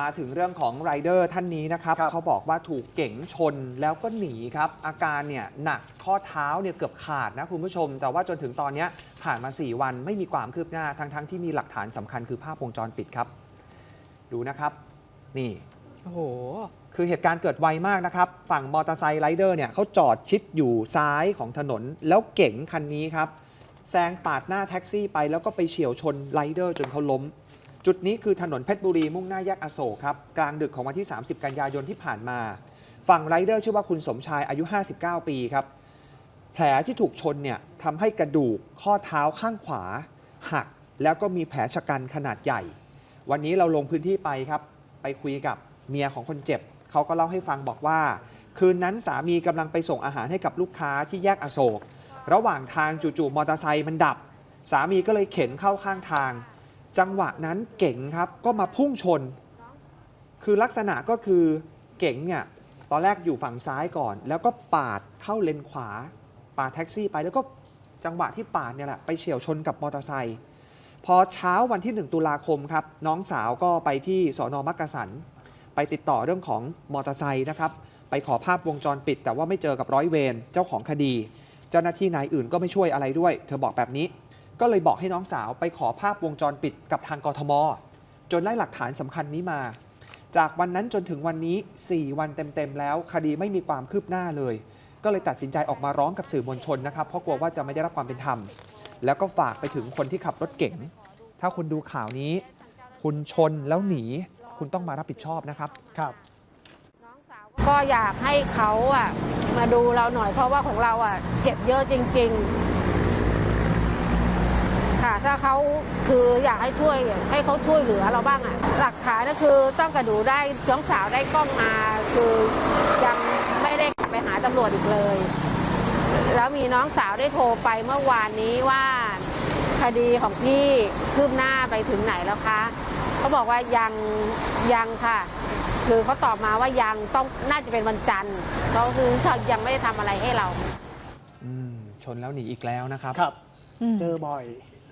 มาถึงเรื่องของไรเดอร์ท่านนี้นะครับครับเขาบอกว่าถูกเก๋งชนแล้วก็หนีครับ อาการเนี่ยหนักข้อเท้าเนี่ยเกือบขาดนะคุณผู้ชม แต่ว่าจนถึงตอนเนี้ยผ่านมา 4 วันไม่มีความคืบหน้าทั้งๆที่มีหลักฐานสำคัญคือภาพวงจรปิดครับ ดูนะครับ นี่โอ้โหคือเหตุการณ์เกิดไวมากนะครับ ฝั่งมอเตอร์ไซค์ไรเดอร์เนี่ยเขาจอดชิดอยู่ซ้ายของถนน แล้วเก๋งคันนี้ครับแซงปาดหน้าแท็กซี่ไปแล้วก็ไปเฉียวชนไรเดอร์จนเขาล้ม จุดนี้คือถนนเพชรบุรีมุ่งหน้าแยกอโศกครับกลางดึกของวันที่ 30 กันยายนที่ผ่านมา ฝั่งไรเดอร์ชื่อว่าคุณสมชายอายุ 59 ปีครับแผลที่ถูกชนเนี่ยทำให้กระดูกข้อเท้าข้างขวา หักแล้วก็มีแผลชะกันขนาดใหญ่ วันนี้เราลงพื้นที่ไปครับ ไปคุยกับเมียของคนเจ็บ เขาก็เล่าให้ฟังบอกว่า คืนนั้นสามีกำลังไปส่งอาหารให้กับลูกค้าที่แยกอโศก ระหว่างทางจู่ๆมอเตอร์ไซค์มันดับ สามีก็เลยเข็นเข้าข้างทาง จังหวะนั้นเก๋งครับก็มาพุ่งชน คือลักษณะก็คือเก๋งเนี่ยตอนแรกอยู่ฝั่งซ้ายก่อน แล้วก็ปาดเข้าเลนขวา ปาดแท็กซี่ไปแล้วก็จังหวะที่ปาดเนี่ยแหละไปเฉียวชนกับมอเตอร์ไซค์พอเช้าวันที่ 1 ตุลาคมครับ น้องสาวก็ไปที่สอนอมักกะสัน ไปติดต่อเรื่องของมอเตอร์ไซค์นะครับ ไปขอภาพวงจรปิด แต่ว่าไม่เจอกับร้อยเวรเจ้าของคดี เจ้าหน้าที่นายอื่นก็ไม่ช่วยอะไรด้วย เธอบอกแบบนี้ ก็เลยบอกให้น้องสาวไปขอภาพวงจรปิดกับทางกทม จนได้หลักฐานสำคัญนี้มา จากวันนั้นจนถึงวันนี้ 4 วันเต็มๆแล้ว คดีไม่มีความคืบหน้าเลย ก็เลยตัดสินใจออกมาร้องกับสื่อมวลชนนะครับ เพราะกลัวว่าจะไม่ได้รับความเป็นธรรม แล้วก็ฝากไปถึงคนที่ขับรถเก๋ง ถ้าคุณดูข่าวนี้ คุณชนแล้วหนี คุณต้องมารับผิดชอบนะครับ ครับ ก็อยากให้เขาอะมาดูเราหน่อยเพราะว่าของเราอะเจ็บเยอะจริง ๆ ค่ะ ถ้าเขาคืออยากให้ช่วยให้เขาช่วยเหลือเราบ้างอะ หลักฐานก็คือต้องกระดูได้น้องสาวได้กล้องมาคือยังไม่ได้กลับไปหาตำรวจอีกเลย แล้วมีน้องสาวได้โทรไปเมื่อวานนี้ว่าคดีของพี่คืบหน้าไปถึงไหนแล้วคะเขาบอกว่ายังยังค่ะ คือเขาตอบมาว่ายังต้องน่าจะเป็นวันจันทร์เขาคือเขายังไม่ได้ทำอะไรให้เราอืมชนแล้วหนีอีกแล้วนะครับ ครับอืมเจอบ่อย